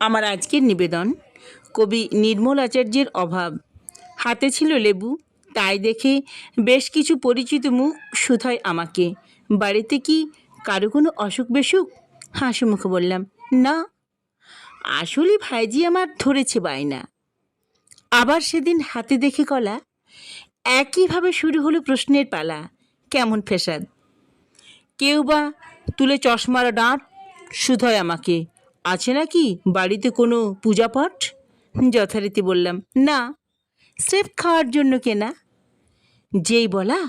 আমার আজকের নিবেদন, কবি নির্মল আচার্যের অভাব। হাতে ছিল লেবু, তাই দেখে বেশ কিছু পরিচিত মুখ শুধায় আমাকে। বাড়িতে কি কারও কোনো অসুখ বেসুখ? হাসি মুখে বললাম, না। আসলে ভাইজি আমার ধরেছে বায়না। আবার সেদিন হাতে দেখে কলা, একইভাবে শুরু হলো প্রশ্নের পালা। কেমন ফেসাদ কেউ বা তুলে চশমার ডাঁট শুধয় আমাকে। আছে নাকি বাড়িতে কোনো পূজাপাঠ যথারীতি বললাম, না, স্রেফ খাওয়ার জন্য কেনা। যেই বলা,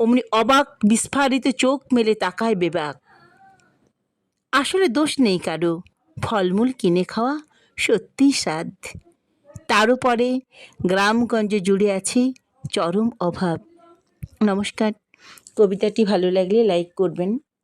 অমনি অবাক বিস্ফারিত চোখ মেলে তাকায় বেবাক। আসলে দোষ নেই কারও, ফলমূল কিনে খাওয়া সত্যিই স্বাদ তারও পরে গ্রামগঞ্জে জুড়ে আছে চরম অভাব। নমস্কার, কবিতাটি ভালো লাগলে লাইক করবেন।